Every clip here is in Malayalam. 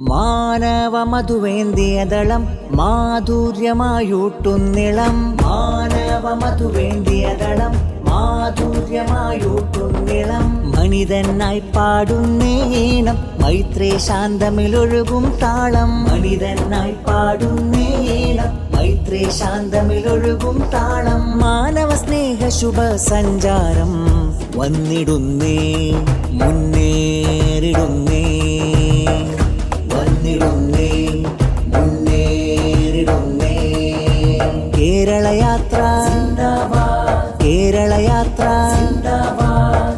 മാനവ മധുവേന്തിയതളം മാധുര്യമായൂട്ടുന്നിളം. മാനവ മധുവേന്തിയതളം മാധുര്യമായൂട്ടുന്നിളം. മനിതനായി പാടുന്നേണം മൈത്രേ ശാന്തമിലൊഴുകും താളം. മനിതനായി പാടുന്നേണം മൈത്രേ ശാന്തമിലൊഴുകും താളം. മാനവ സ്നേഹ ശുഭ സഞ്ചാരം വന്നിടുന്നേ മുന്നേറിടുന്നേ. കേരളയാത്ര കേരളയാത്ര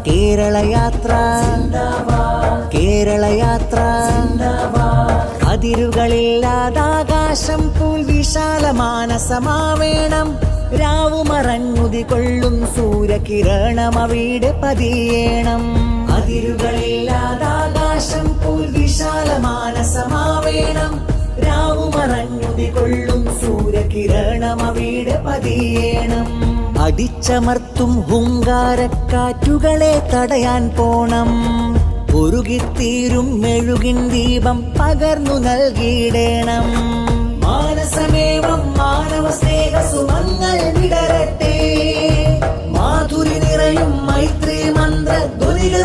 കേരളയാത്ര കേരളയാത്ര അതിരുകളില്ലാതാകാശം പൂൽ വിശാല മാനസമാവേണം. രാവുമറഞ്ഞുതി കൊള്ളും സൂര്യകിരണം അവിടെ പതിയേണം. അതിരുകളില്ലാതാകാശം പൂൽ വിശാല മാനസമാവേണം. രാവുമറഞ്ഞുതി കൊള്ളും സൂര്യകിരണം അവിടെ അടിച്ചമർത്തും ഹുങ്കാരക്കാറ്റുകളെ തടയാൻ പോണം. ഉരുകിത്തീരും മെഴുകിൻ ദീപം പകർന്നു നൽകിയിടേണം. മാനസമേവം മാനവ സ്നേഹ സുമങ്ങൾ വിടരട്ടെ. മാധുരി നിറയും മൈത്രി മന്ത്ര ധ്വനികൾ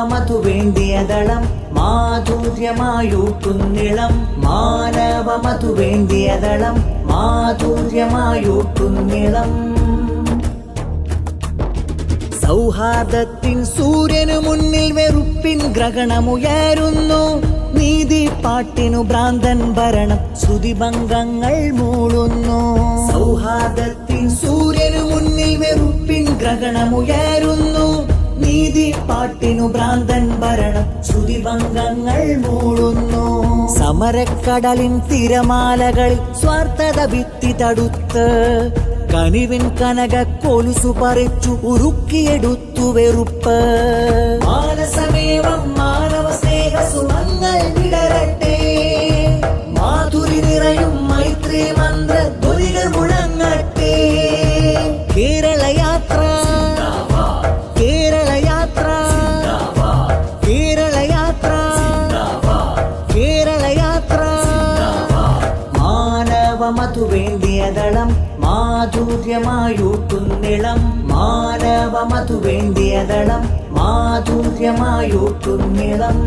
മാനവ മധുവേന്തിയതളം മാധുര്യമായൂട്ടുന്നിളം. മാനവ മധുവേന്തിയതളം മാധുര്യമായൂട്ടുന്നിളം. സൗഹാർദ്ദത്തിൻ സൂര്യനു മുന്നിൽ വെറുപ്പിൻ ഗ്രഹണമുയരുന്നു. നീതി പാട്ടിനു ഭ്രാന്തൻ ഭരണം ശ്രുതിഭംഗങ്ങൾ മൂളുന്നു. സൗഹാർദ്ദത്തിൻ സൂര്യനു മുന്നിൽ വെറുപ്പിൻ ഗ്രഹണമുയരുന്നു. നീതി പാട്ടിനു ഭ്രാന്തൻ ഭരണം. ശ്രുതിഭംഗങ്ങൾ മൂളുന്നു സമരക്കടലിൻ തിരമാലകളിൽ സ്വാർത്ഥത ഭിത്തി തടുത്ത്. കനിവിൻ കനക കൊലുസു പറിച്ചു ഉരുക്കിയെടുത്തു വെറുപ്പ്. മാനവ മധുവേന്തിയതളം മാധുര്യമായൂട്ടുന്നിളം. മാനവ മധുവേന്തിയതളം മാധുര്യമായൂട്ടുന്നിളം.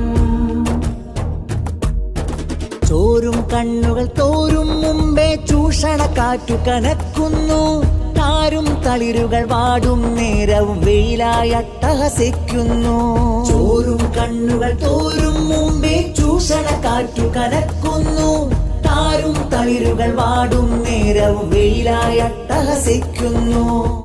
ചോരും കണ്ണുകൾ തോരും മുമ്പേ ചൂഷണ കാറ്റു കനക്കുന്നു. താരും തളിരുകൾ വാടും നേരവും വെയിലായി അട്ടഹസിക്കുന്നു. ചോരും കണ്ണുകൾ തോരും മുമ്പേ ചൂഷണ കാറ്റു കനക്കുന്നു താരും തളിരുകൾ വാടും നേരവും വെയിലായി അട്ടഹസിക്കുന്നു.